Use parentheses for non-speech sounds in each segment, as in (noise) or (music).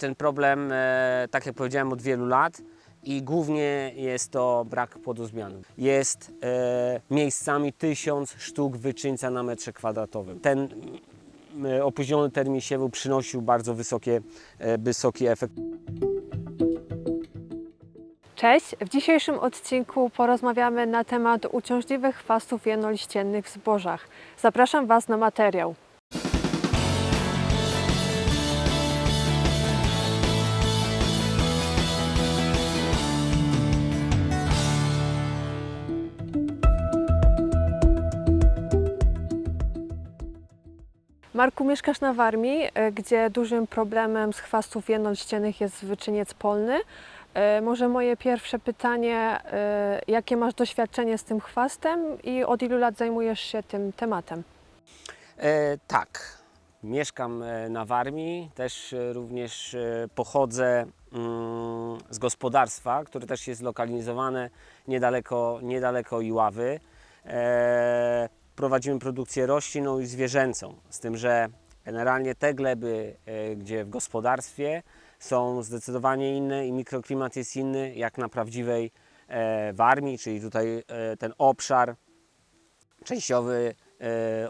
ten problem, e, tak jak powiedziałem, od wielu lat i głównie jest to brak płodozmianu. Jest e, miejscami tysiąc sztuk wyczyńca na metrze kwadratowym. Ten mm, opóźniony termin siewu przynosił bardzo wysokie, e, wysoki efekt. Cześć! W dzisiejszym odcinku porozmawiamy na temat uciążliwych chwastów jednoliściennych w zbożach. Zapraszam Was na materiał. Marku, mieszkasz na Warmii, e, gdzie dużym problemem z chwastów jednoliściennych jest wyczyniec polny. E, Może moje pierwsze pytanie, e, jakie masz doświadczenie z tym chwastem i od ilu lat zajmujesz się tym tematem? E, tak, mieszkam na Warmii, też również pochodzę mm, z gospodarstwa, które też jest zlokalizowane niedaleko, niedaleko Iławy. E, prowadzimy produkcję roślinną i zwierzęcą, z tym, że generalnie te gleby, e, gdzie w gospodarstwie są zdecydowanie inne i mikroklimat jest inny jak na prawdziwej e, Warmii, czyli tutaj e, ten obszar częściowy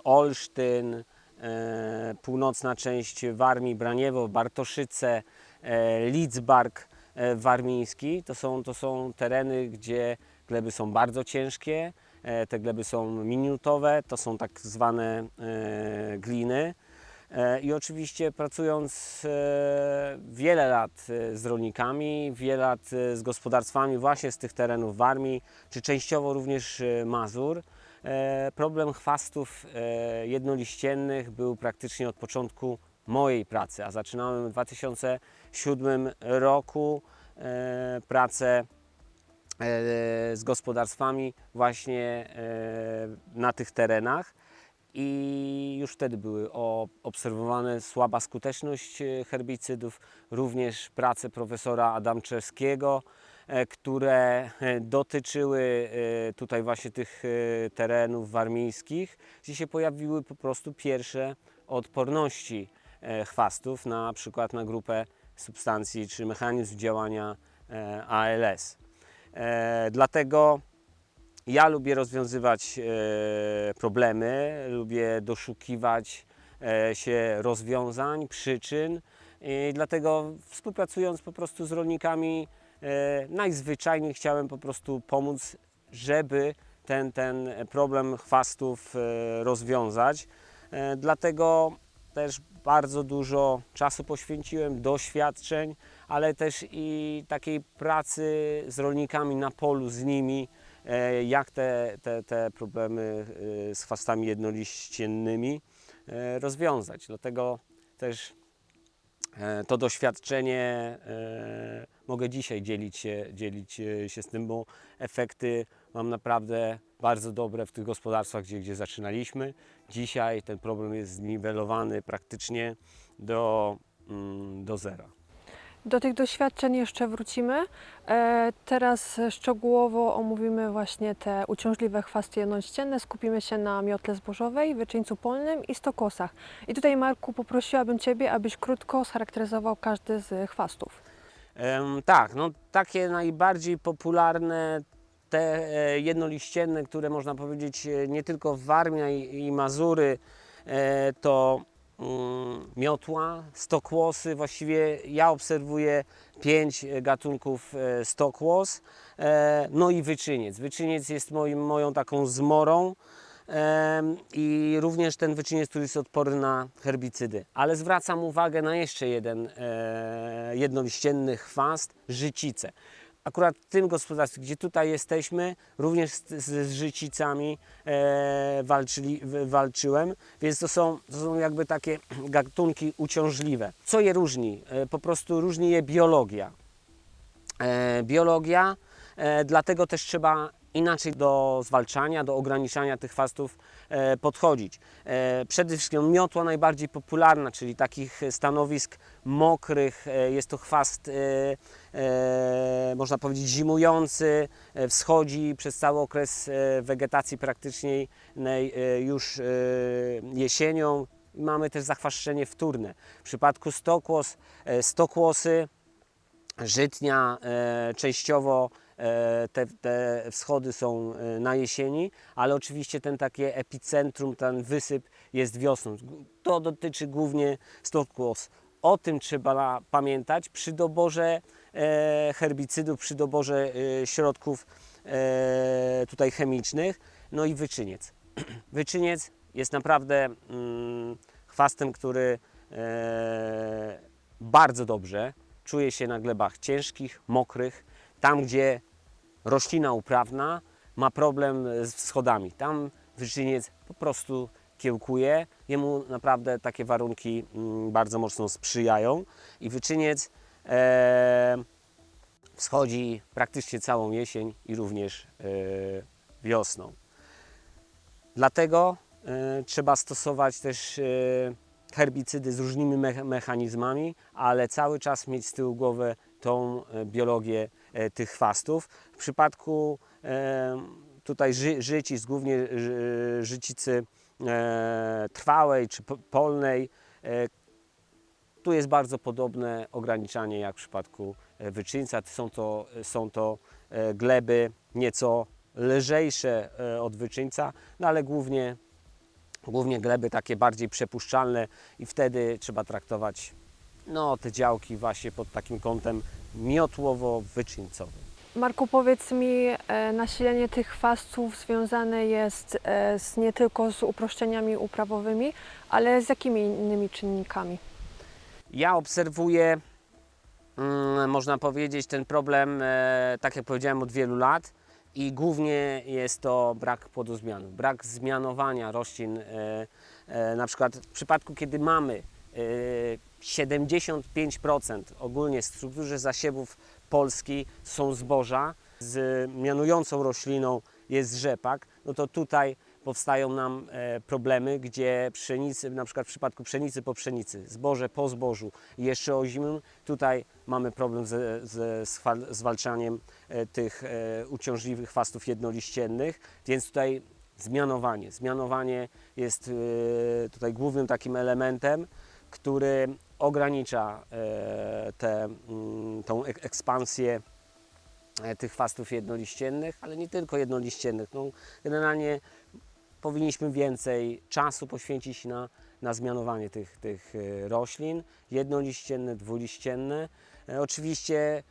Olsztyn, północna część Warmii, Braniewo, Bartoszyce, Lidzbark warmiński. To są, to są tereny, gdzie gleby są bardzo ciężkie, te gleby są minutowe, to są tak zwane e, gliny. E, I oczywiście pracując e, wiele lat e, z rolnikami, wiele lat e, z gospodarstwami właśnie z tych terenów Warmii, czy częściowo również e, Mazur, e, problem chwastów e, jednoliściennych był praktycznie od początku mojej pracy, a zaczynałem w 2007 roku e, pracę e, z gospodarstwami właśnie e, na tych terenach i już wtedy były obserwowane słaba skuteczność e, herbicydów, również prace profesora Adamczewskiego, e, które e, dotyczyły e, tutaj właśnie tych e, terenów warmińskich, gdzie się pojawiły po prostu pierwsze odporności e, chwastów na przykład na grupę substancji czy mechanizm działania e, ALS. E, Dlatego ja lubię rozwiązywać e, problemy, lubię doszukiwać e, się rozwiązań, przyczyn i dlatego współpracując po prostu z rolnikami najzwyczajniej chciałem po prostu pomóc, żeby ten, ten problem chwastów rozwiązać. Dlatego też bardzo dużo czasu poświęciłem, doświadczeń, ale też i takiej pracy z rolnikami na polu, z nimi, e, jak te, te, te problemy e, z chwastami jednoliściennymi e, rozwiązać. Dlatego też to doświadczenie mogę dzisiaj dzielić się, dzielić się z tym, bo efekty mam naprawdę bardzo dobre w tych gospodarstwach, gdzie, gdzie zaczynaliśmy. Dzisiaj ten problem jest zniwelowany praktycznie do, mm, do zera. Do tych doświadczeń jeszcze wrócimy. E, Teraz szczegółowo omówimy właśnie te uciążliwe chwasty jednoliścienne. Skupimy się na miotle zbożowej, wyczyńcu polnym i stokosach. I tutaj Marku poprosiłabym Ciebie, abyś krótko scharakteryzował każdy z chwastów. Tak, no takie najbardziej popularne te e, jednoliścienne, które można powiedzieć e, nie tylko w Warmii a i, i Mazury, to miotła, stokłosy. Właściwie ja obserwuję pięć e, gatunków e, stokłos, e, no i wyczyniec. Wyczyniec jest moim, moją taką zmorą. I również ten wyczyniec, który jest odporny na herbicydy. Ale zwracam uwagę na jeszcze jeden jednoliścienny chwast, życice. Akurat w tym gospodarstwie, gdzie tutaj jesteśmy, również z, z, życicami e, walczyli, walczyłem, więc to są, to są jakby takie (clears throat) gatunki uciążliwe. Co je różni? E, po prostu różni je biologia e, biologia, e, dlatego też trzeba inaczej do zwalczania, do ograniczania tych chwastów e, podchodzić. E, przede wszystkim miotła najbardziej popularna, czyli takich stanowisk mokrych, e, jest to chwast, można powiedzieć, zimujący, wschodzi przez cały okres wegetacji praktycznej nej, e, już jesienią, mamy też zachwaszczenie wtórne. W przypadku stokłos, stokłosy, żytnia częściowo te, te wschody są e, na jesieni, ale oczywiście ten takie epicentrum, ten wysyp jest wiosną. To dotyczy głównie stokłos. O tym trzeba pamiętać przy doborze e, herbicydów, przy doborze e, środków e, tutaj chemicznych. No i wyczyniec. (clears throat) Wyczyniec jest naprawdę mm, chwastem, który e, bardzo dobrze czuje się na glebach ciężkich, mokrych, tam gdzie roślina uprawna ma problem z wschodami. Tam wyczyniec po prostu kiełkuje. Jemu naprawdę takie warunki mm, bardzo mocno sprzyjają i wyczyniec e, wschodzi praktycznie całą jesień i również e, wiosną. Dlatego e, trzeba stosować też e, herbicydy z różnymi mecha- mechanizmami, ale cały czas mieć z tyłu głowy tą e, biologię tych chwastów. W przypadku e, tutaj ży, życic, głównie ży, życicy e, trwałej czy po- polnej, e, tu jest bardzo podobne ograniczanie jak w przypadku e, wyczyńca. Są to, są to e, gleby nieco lżejsze e, od wyczyńca, no ale głównie, głównie gleby takie bardziej przepuszczalne i wtedy trzeba traktować no, te działki właśnie pod takim kątem miotłowo-wyczyńcowym. Marku, powiedz mi, e, nasilenie tych chwastów związane jest e, z, nie tylko z uproszczeniami uprawowymi, ale z jakimi innymi czynnikami? Ja obserwuję, mm, można powiedzieć, ten problem, e, tak jak powiedziałem, od wielu lat i głównie jest to brak płodozmianów, brak zmianowania roślin. Na przykład w przypadku, kiedy mamy 75% ogólnie w strukturze zasiewów Polski są zboża, z mianującą rośliną jest rzepak, no to tutaj powstają nam e, problemy, gdzie pszenicy, na przykład w przypadku pszenicy po pszenicy, zboże po zbożu jeszcze ozimym, tutaj mamy problem ze, ze zwalczaniem e, tych e, uciążliwych chwastów jednoliściennych, więc tutaj zmianowanie. Zmianowanie jest tutaj głównym takim elementem, który ogranicza e, tę mm, ekspansję e, tych chwastów jednoliściennych, ale nie tylko jednoliściennych. No, generalnie powinniśmy więcej czasu poświęcić na, na zmianowanie tych, tych e, roślin, jednoliścienne, dwuliścienne. Oczywiście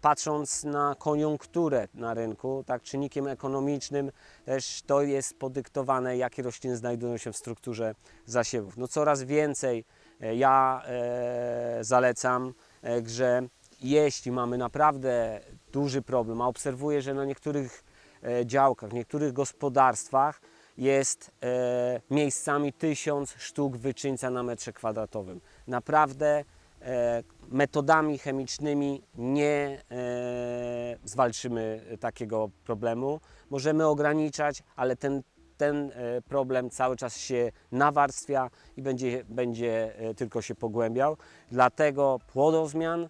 patrząc na koniunkturę na rynku, tak, czynnikiem ekonomicznym też to jest podyktowane, jakie rośliny znajdują się w strukturze zasiewów. No coraz więcej ja e, zalecam, e, że jeśli mamy naprawdę duży problem, a obserwuję, że na niektórych e, działkach, w niektórych gospodarstwach jest e, miejscami tysiąc sztuk wyczyńca na metrze kwadratowym. Naprawdę e, metodami chemicznymi nie e, zwalczymy takiego problemu. Możemy ograniczać, ale ten, ten e, problem cały czas się nawarstwia i będzie, będzie e, tylko się pogłębiał. Dlatego płodozmian,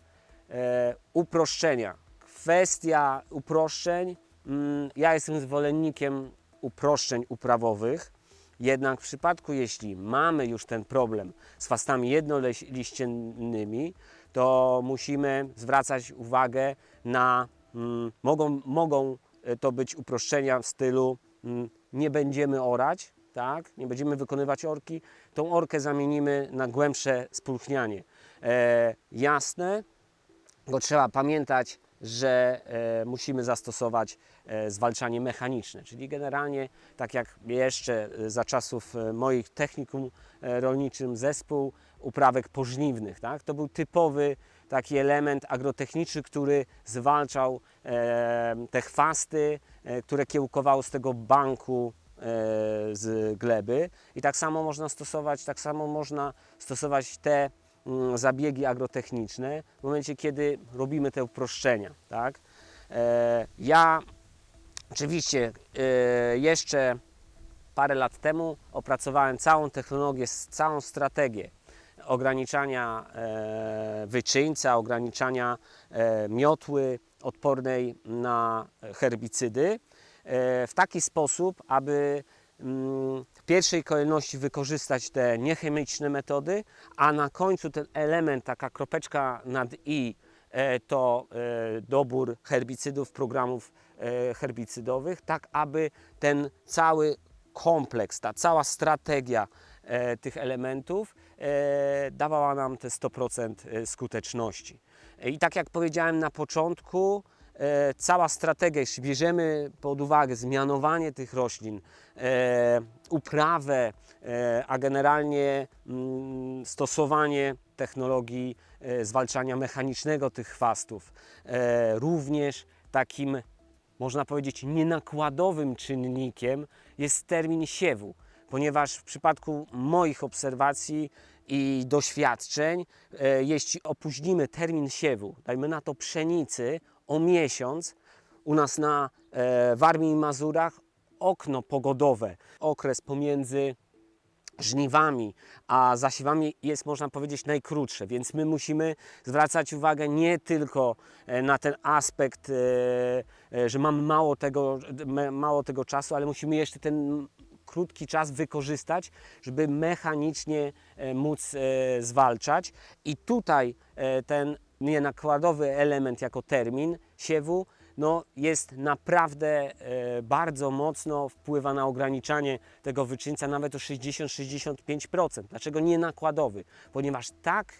e, uproszczenia. Kwestia uproszczeń, mm, ja jestem zwolennikiem uproszczeń uprawowych, jednak w przypadku, jeśli mamy już ten problem z fastami jednoliściennymi, to musimy zwracać uwagę na, mm, mogą, mogą to być uproszczenia w stylu mm, nie będziemy orać, tak? nie będziemy wykonywać orki, tą orkę zamienimy na głębsze spulchnianie. E, jasne, bo trzeba pamiętać, że e, musimy zastosować e, zwalczanie mechaniczne, czyli generalnie tak jak jeszcze e, za czasów e, moich technikum e, rolniczym zespół uprawek pożniwnych, tak? to był typowy taki element agrotechniczny, który zwalczał e, te chwasty, e, które kiełkowały z tego banku e, z gleby i tak samo można stosować, tak samo można stosować te mm, zabiegi agrotechniczne w momencie, kiedy robimy te uproszczenia. Tak? Ja oczywiście jeszcze parę lat temu opracowałem całą technologię, całą strategię ograniczania e, wyczyńca, ograniczania e, miotły odpornej na herbicydy e, w taki sposób, aby mm, w pierwszej kolejności wykorzystać te niechemiczne metody, a na końcu ten element, taka kropeczka nad i, to dobór herbicydów, programów herbicydowych, tak aby ten cały kompleks, ta cała strategia tych elementów dawała nam te 100% skuteczności. E, I tak jak powiedziałem na początku, e, cała strategia, jeśli bierzemy pod uwagę zmianowanie tych roślin, e, uprawę, e, a generalnie mm, stosowanie technologii e, zwalczania mechanicznego tych chwastów, e, również takim można powiedzieć, nienakładowym czynnikiem jest termin siewu, ponieważ w przypadku moich obserwacji i doświadczeń, e, jeśli opóźnimy termin siewu, dajmy na to pszenicy o miesiąc, u nas na e, Warmii i Mazurach okno pogodowe, okres pomiędzy żniwami, a zasiewami jest, można powiedzieć, najkrótsze, więc my musimy zwracać uwagę nie tylko e, na ten aspekt, że mamy mało tego, mało tego czasu, ale musimy jeszcze ten krótki czas wykorzystać, żeby mechanicznie e, móc e, zwalczać. I tutaj e, ten nienakładowy element jako termin siewu no, jest naprawdę bardzo mocno wpływa na ograniczanie tego wyczyńca nawet o 60-65%. Dlaczego nie nakładowy? Ponieważ tak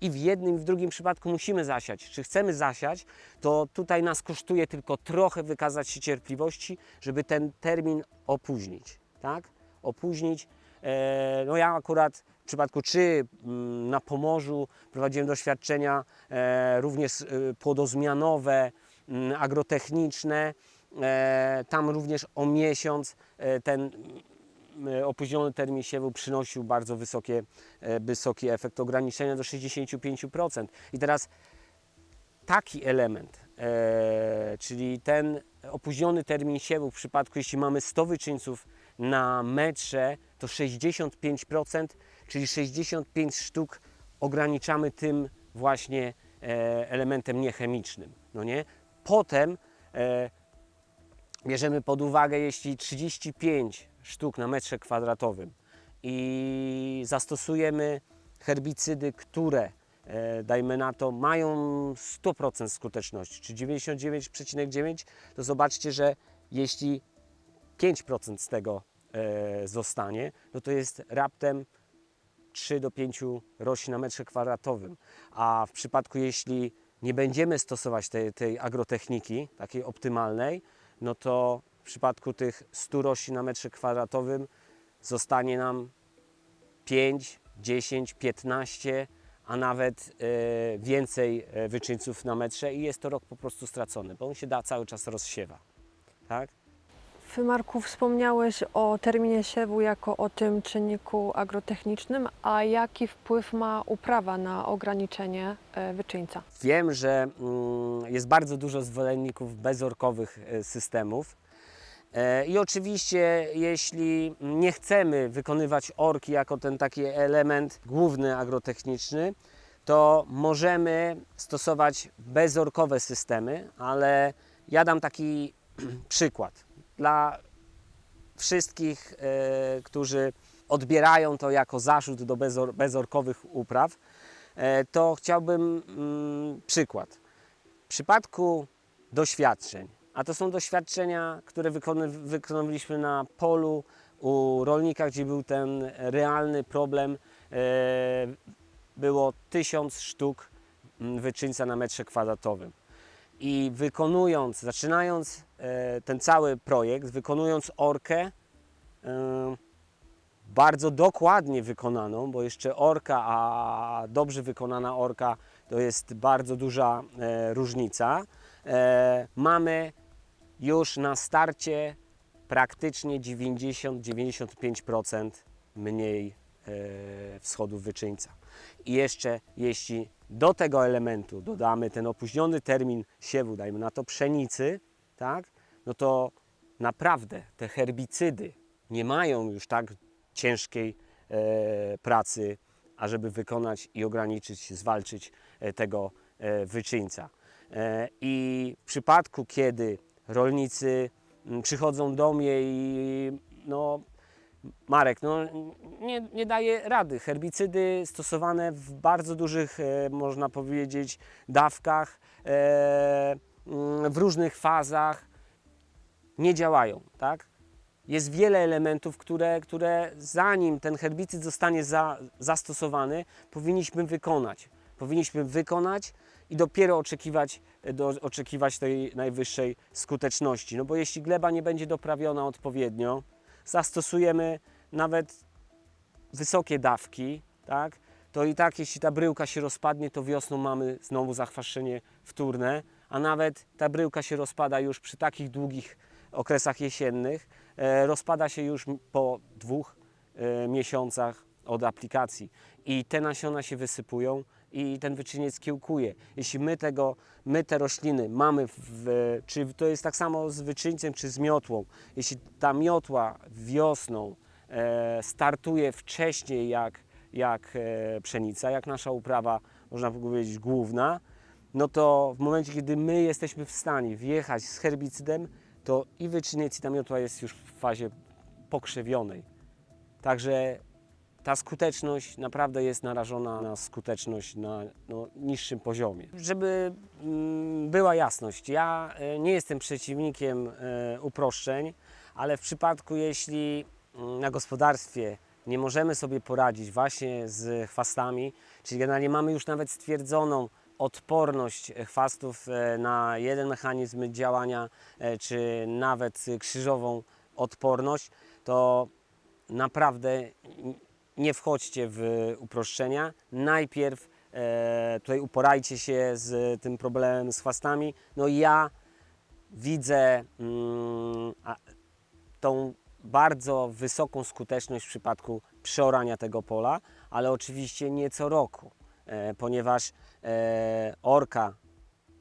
i w jednym i w drugim przypadku musimy zasiać. Czy chcemy zasiać, to tutaj nas kosztuje tylko trochę wykazać się cierpliwości, żeby ten termin opóźnić. Tak? Opóźnić. E, no ja akurat w przypadku czy mm, na Pomorzu prowadziłem doświadczenia e, również e, płodozmianowe, mm, agrotechniczne. Tam również o miesiąc ten mm, opóźniony termin siewu przynosił bardzo wysokie, wysoki efekt ograniczenia do 65%. I teraz taki element, czyli ten opóźniony termin siewu w przypadku, jeśli mamy 100 wyczyńców na metrze, to 65%, czyli 65 sztuk ograniczamy tym właśnie e, elementem niechemicznym. No nie? Potem e, bierzemy pod uwagę, jeśli 35 sztuk na metrze kwadratowym i zastosujemy herbicydy, które e, dajmy na to mają 100% skuteczności, czy 99,9, to zobaczcie, że jeśli 5% z tego zostanie, no to jest raptem 3 do 5 roślin na metrze kwadratowym. A w przypadku, jeśli nie będziemy stosować tej, tej agrotechniki, takiej optymalnej, no to w przypadku tych 100 roślin na metrze kwadratowym zostanie nam 5, 10, 15, a nawet e, więcej e, wyczyńców na metrze i jest to rok po prostu stracony, bo on się da cały czas rozsiewa. Tak? Marku, wspomniałeś o terminie siewu jako o tym czynniku agrotechnicznym, a jaki wpływ ma uprawa na ograniczenie e, wyczyńca? Wiem, że mm, jest bardzo dużo zwolenników bezorkowych e, systemów. E, I oczywiście, jeśli nie chcemy wykonywać orki jako ten taki element główny agrotechniczny, to możemy stosować bezorkowe systemy, ale ja dam taki (clears throat) przykład dla wszystkich, e, którzy odbierają to jako zarzut do bezor, bezorkowych upraw, e, to chciałbym mm, przykład. W przypadku doświadczeń, a to są doświadczenia, które wykony, wykonywaliśmy na polu u rolnika, gdzie był ten realny problem, e, było tysiąc sztuk mm, wyczyńca na metrze kwadratowym. I wykonując, zaczynając e, ten cały projekt, wykonując orkę, e, bardzo dokładnie wykonaną, bo jeszcze orka, a dobrze wykonana orka to jest bardzo duża e, różnica. Mamy już na starcie praktycznie 90-95% mniej wschodów wyczyńca. I jeszcze jeśli do tego elementu dodamy ten opóźniony termin siewu, dajmy na to pszenicy, tak, no to naprawdę te herbicydy nie mają już tak ciężkiej e, pracy, ażeby wykonać i ograniczyć, zwalczyć e, tego e, wyczyńca. E, I w przypadku, kiedy rolnicy mm, przychodzą do mnie i no, Marek, no nie, nie daje rady. Herbicydy stosowane w bardzo dużych, e, można powiedzieć, dawkach, e, mm, w różnych fazach nie działają, tak? Jest wiele elementów, które, które zanim ten herbicyd zostanie za, zastosowany, powinniśmy wykonać. Powinniśmy wykonać i dopiero oczekiwać, do, oczekiwać tej najwyższej skuteczności. No bo jeśli gleba nie będzie doprawiona odpowiednio, zastosujemy nawet wysokie dawki, tak? to i tak jeśli ta bryłka się rozpadnie, to wiosną mamy znowu zachwaszczenie wtórne, a nawet ta bryłka się rozpada już przy takich długich okresach jesiennych, e, rozpada się już po dwóch e, miesiącach od aplikacji i te nasiona się wysypują i ten wyczyniec kiełkuje. Jeśli my tego, my te rośliny mamy w, czy to jest tak samo z wyczyńcem, czy z miotłą, jeśli ta miotła wiosną e, startuje wcześniej jak, jak e, pszenica, jak nasza uprawa, można powiedzieć, główna, no to w momencie, kiedy my jesteśmy w stanie wjechać z herbicydem, to i wyczyniec, i ta miotła jest już w fazie pokrzewionej. Także ta skuteczność naprawdę jest narażona na skuteczność na no, niższym poziomie. Żeby mm, była jasność, ja e, nie jestem przeciwnikiem e, uproszczeń, ale w przypadku, jeśli mm, na gospodarstwie nie możemy sobie poradzić właśnie z chwastami, czyli generalnie mamy już nawet stwierdzoną odporność chwastów e, na jeden mechanizm działania, czy nawet krzyżową odporność, to naprawdę nie wchodźcie w uproszczenia. Najpierw e, tutaj uporajcie się z tym problemem z chwastami. No ja widzę mm, a, tą bardzo wysoką skuteczność w przypadku przeorania tego pola, ale oczywiście nie co roku, e, ponieważ e, orka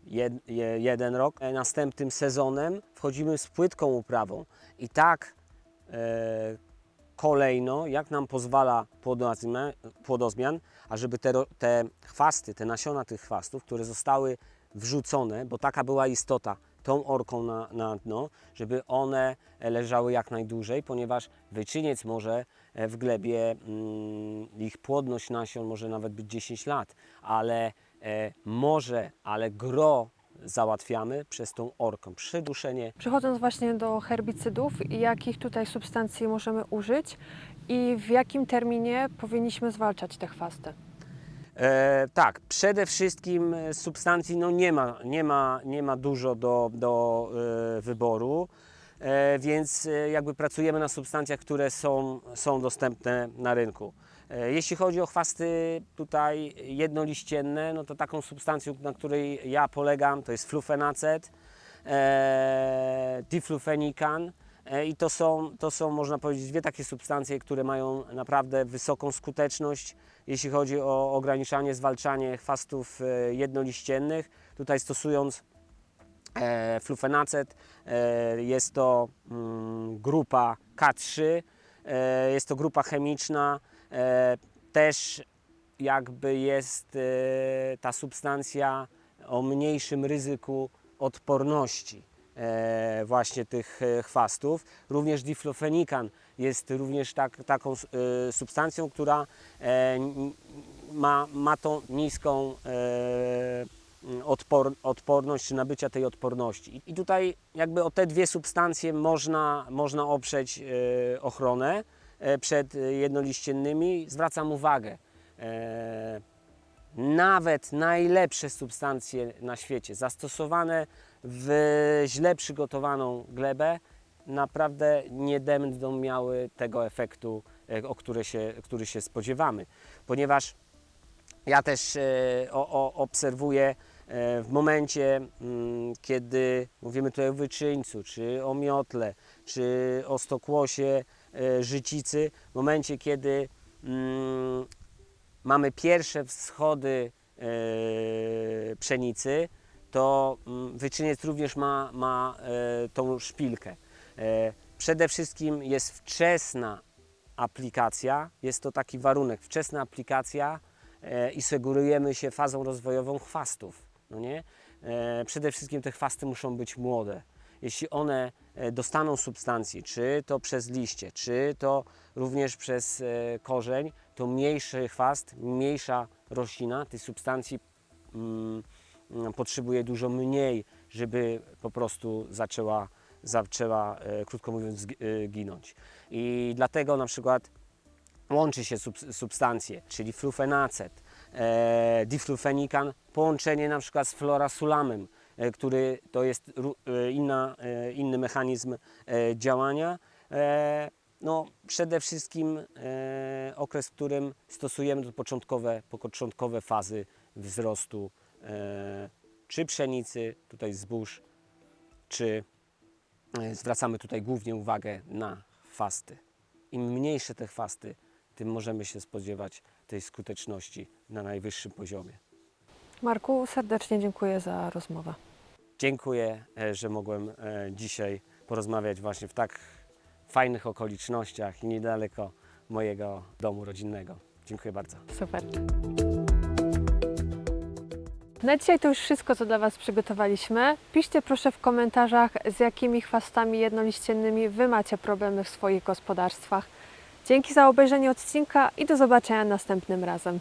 jed, je, jeden rok, e, następnym sezonem wchodzimy z płytką uprawą i tak e, kolejno, jak nam pozwala płodozmian, płodozmian a żeby te, te chwasty, te nasiona tych chwastów, które zostały wrzucone, bo taka była istota tą orką na, na dno, żeby one leżały jak najdłużej, ponieważ wyczyniec może e, w glebie, mm, ich płodność nasion może nawet być 10 lat, ale e, może, ale gro załatwiamy przez tą orkę. Przyduszenie Przechodząc właśnie do herbicydów, jakich tutaj substancji możemy użyć i w jakim terminie powinniśmy zwalczać te chwasty? E, tak, przede wszystkim e, substancji no nie, ma, nie, ma, nie ma dużo do, do e, wyboru, e, więc e, jakby pracujemy na substancjach, które są, są dostępne na rynku. E, jeśli chodzi o chwasty tutaj jednoliścienne, no to taką substancją, na której ja polegam, to jest flufenacet, e, diflufenikan. E, I to są, to są, można powiedzieć, dwie takie substancje, które mają naprawdę wysoką skuteczność, jeśli chodzi o ograniczanie, zwalczanie chwastów e, jednoliściennych. Tutaj stosując e, flufenacet, e, jest to mm, grupa K3, e, jest to grupa chemiczna, też jakby jest e, ta substancja o mniejszym ryzyku odporności e, właśnie tych e, chwastów. Również diflofenikan jest również tak, taką e, substancją, która e, ma, ma tą niską e, odpor, odporność czy nabycia tej odporności. I tutaj jakby o te dwie substancje można, można oprzeć e, ochronę e, przed e, jednoliściennymi. Zwracam uwagę, e, nawet najlepsze substancje na świecie, zastosowane w źle przygotowaną glebę, naprawdę nie będą miały tego efektu, e, o który się, który się spodziewamy. Ponieważ ja też e, o, o, obserwuję e, w momencie, mm, kiedy mówimy tutaj o wyczyńcu, czy o miotle, czy o stokłosie e, życicy, w momencie, kiedy mm, mamy pierwsze wschody e, pszenicy, to mm, wyczyniec również ma, ma e, tą szpilkę. E, przede wszystkim jest wczesna aplikacja, jest to taki warunek, wczesna aplikacja e, i segurujemy się fazą rozwojową chwastów. No nie? E, przede wszystkim te chwasty muszą być młode. jeśli one e, dostaną substancji, czy to przez liście, czy to również przez e, korzeń, to mniejszy chwast, mniejsza roślina tych substancji mm, mm, potrzebuje dużo mniej, żeby po prostu zaczęła, zaczęła e, krótko mówiąc, e, ginąć. I dlatego na przykład łączy się sub, substancje, czyli flufenacet, e, diflufenikan, połączenie na przykład z florasulamem, e, który to jest e, inna, e, inny mechanizm e, działania. E, no, przede wszystkim e, okres, w którym stosujemy to początkowe, początkowe fazy wzrostu e, czy pszenicy, tutaj zbóż, czy e, zwracamy tutaj głównie uwagę na chwasty. Im mniejsze te chwasty, tym możemy się spodziewać tej skuteczności na najwyższym poziomie. Marku, serdecznie dziękuję za rozmowę. Dziękuję, e, że mogłem e, dzisiaj porozmawiać właśnie w tak fajnych okolicznościach i niedaleko mojego domu rodzinnego. Dziękuję bardzo. Super. Na dzisiaj to już wszystko, co dla Was przygotowaliśmy. Piszcie proszę w komentarzach, z jakimi chwastami jednoliściennymi Wy macie problemy w swoich gospodarstwach. Dzięki za obejrzenie odcinka i do zobaczenia następnym razem.